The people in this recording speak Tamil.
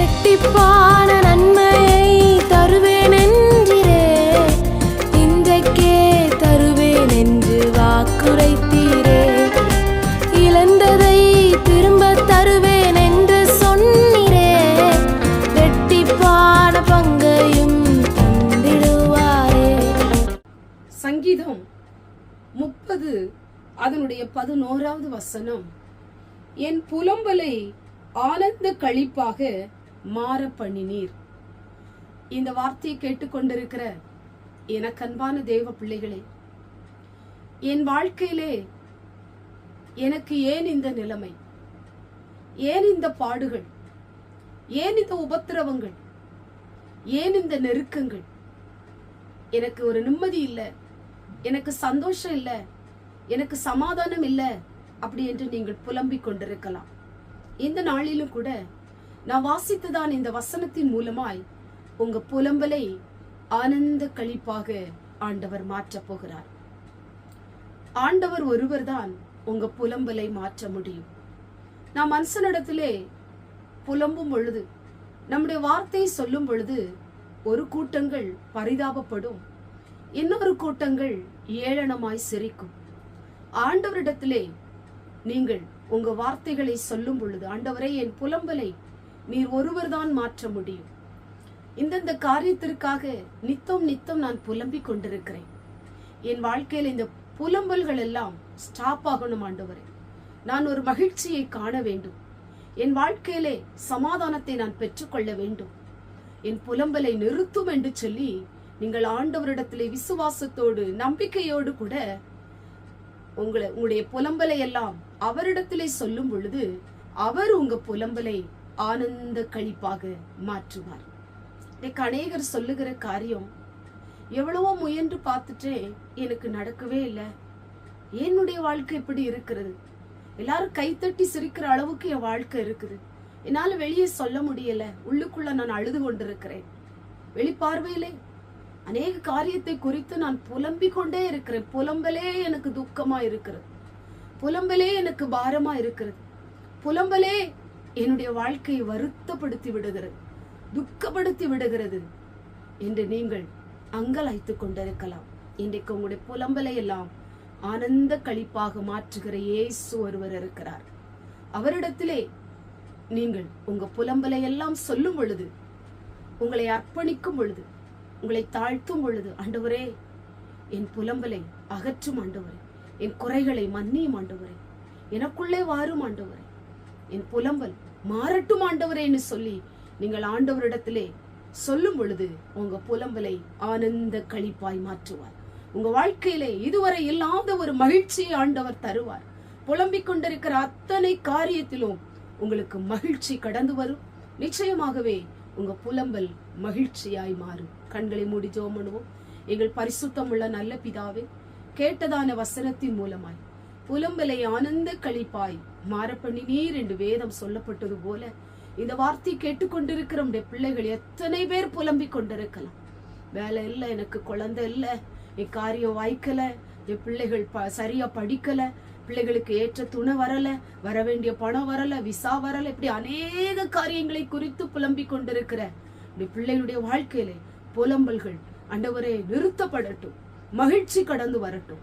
இரட்டிப்பான நன்மையை தருவேன் என்றிரே இன்றைக்கே தருவேன் என்று வாக்குரைத்தீரே. இழந்ததை திரும்ப தருவேன் என்று சொன்னீரே. இரட்டிப்பான பங்கையும் தந்திடுவாரே. சங்கீதம் முப்பது அதனுடைய பதினோராவது வசனம். என் புலம்பலை ஆனந்த கழிப்பாக மாற பண்ணினீர் இந்த வார்த்தையை கேட்டுக்கொண்டிருக்கிற எனக்கு அன்பான தேவ பிள்ளைகளே என் வாழ்க்கையிலே எனக்கு ஏன் இந்த நிலைமை? ஏன் இந்த பாடுகள்? ஏன் இந்த உபத்திரவங்கள்? ஏன் இந்த நெருக்கங்கள்? எனக்கு ஒரு நிம்மதி இல்லை எனக்கு சந்தோஷம் இல்லை எனக்கு சமாதானம் இல்லை அப்படி என்று நீங்கள் புலம்பிக் கொண்டிருக்கலாம். இந்த நாளிலும் கூட நான் வாசித்துதான் இந்த வசனத்தின் மூலமாய் உங்க புலம்பலை ஆனந்த கழிப்பாக ஆண்டவர் மாற்றப் போகிறார். ஆண்டவர் ஒருவர்தான் உங்க புலம்பலை மாற்ற முடியும். நான் மனுஷனிடத்திலே புலம்பும் பொழுது நம்முடைய வார்த்தையை சொல்லும் பொழுது ஒரு கூட்டங்கள் பரிதாபப்படும். இன்னொரு கூட்டங்கள் ஏளனமாய் சிரிக்கும். ஆண்டவரிடத்திலே நீங்கள் உங்க வார்த்தைகளை சொல்லும் பொழுது ஆண்டவரை என் புலம்பலை நீர் ஒருவர்தான் மாற்ற முடியும். இந்தந்த காரியத்திற்காக நித்தம் நித்தம் நான் புலம்பிக் கொண்டிருக்கிறேன். என் வாழ்க்கையில் இந்த புலம்பல்கள் எல்லாம் ஸ்டாப் ஆகணும் ஆண்டவரே. நான் ஒரு மகிழ்ச்சியை காண வேண்டும். என் வாழ்க்கையிலே சமாதானத்தை நான் பெற்றுக்கொள்ள வேண்டும். என் புலம்பலை நிறுத்தும் என்று சொல்லி நீங்கள் ஆண்டவரிடத்திலே விசுவாசத்தோடு நம்பிக்கையோடு கூட உங்களை உங்களுடைய புலம்பலை எல்லாம் அவரிடத்திலே சொல்லும் பொழுது அவர் உங்க புலம்பலை ஆனந்த கழிப்பாக மாற்றுவார். இன்னைக்கு அநேகர் சொல்லுகிற காரியம் எவ்வளவோ முயன்று பார்த்துட்டே எனக்கு நடக்கவே இல்லை. என்னுடைய வாழ்க்கை இப்படி இருக்கிறது? எல்லாரும் கைத்தட்டி சிரிக்கிற அளவுக்கு என் வாழ்க்கை இருக்குது. என்னால் வெளியே சொல்ல முடியல. உள்ளுக்குள்ள நான் அழுது கொண்டிருக்கிறேன். வெளிப்பார்வையிலே அநேக காரியத்தை குறித்து நான் புலம்பிக் கொண்டே இருக்கிறேன். புலம்பலே எனக்கு துக்கமா இருக்கிறது. புலம்பலே எனக்கு பாரமா இருக்கிறது. புலம்பலே என்னுடைய வாழ்க்கையை வருத்தப்படுத்தி விடுகிறது துக்கப்படுத்தி விடுகிறது என்று நீங்கள் அங்கலாய்த்துக் கொண்டிருக்கலாம். இன்றைக்கு உங்களுடைய புலம்பலை எல்லாம் ஆனந்த களிப்பாக மாற்றுகிற இயேசு ஒருவர் இருக்கிறார். அவரிடத்திலே நீங்கள் உங்க புலம்பலை எல்லாம் சொல்லும் பொழுது உங்களை அர்ப்பணிக்கும் பொழுது உங்களை தாழ்த்தும் பொழுது ஆண்டவரே என் புலம்பலை அகற்றும் ஆண்டவரே என் குறைகளை மன்னியும் ஆண்டவரே எனக்குள்ளே வாரும் ஆண்டவரே என் புலம்பல் மாறட்டும் ஆண்டவரேன்னு சொல்லி நீங்கள் ஆண்டவரிடத்திலே சொல்லும் பொழுது உங்க புலம்பலை ஆனந்த களிப்பாய் மாற்றுவார். உங்க வாழ்க்கையிலே இதுவரை இல்லாத ஒரு மகிழ்ச்சியை ஆண்டவர் தருவார். புலம்பிக் கொண்டிருக்கிற அத்தனை காரியத்திலும் உங்களுக்கு மகிழ்ச்சி கடந்து வரும். நிச்சயமாகவே உங்க புலம்பல் மகிழ்ச்சியாய் மாறும். கண்களை மூடி ஜெபம் பண்ணுவோம். எங்கள் பரிசுத்தம் உள்ள நல்ல பிதாவே கேட்டதான வசனத்தின் மூலமாய் புலம்பலை ஆனந்த களிப்பாய். மாறப்பண்ணினீர் என்று வேதம் சொல்லப்பட்டது போல இந்த வார்த்தை கேட்டுக்கொண்டிருக்கிற நம்முடைய பிள்ளைகள் எத்தனை பேர் புலம்பிக் கொண்டிருக்கலாம். வேலை இல்லை எனக்கு குழந்தை இல்லை என் காரியம் வாய்க்கல என் பிள்ளைகள் ப சரியா படிக்கல பிள்ளைகளுக்கு ஏற்ற துணை வரல வர வேண்டிய பணம் வரல விசா வரல இப்படி அநேக காரியங்களை குறித்து புலம்பிக் கொண்டிருக்கிற இப்படி பிள்ளைகளுடைய வாழ்க்கையிலே புலம்பல்கள் அண்டவரே நிறுத்தப்படட்டும் மகிழ்ச்சி கடந்து வரட்டும்.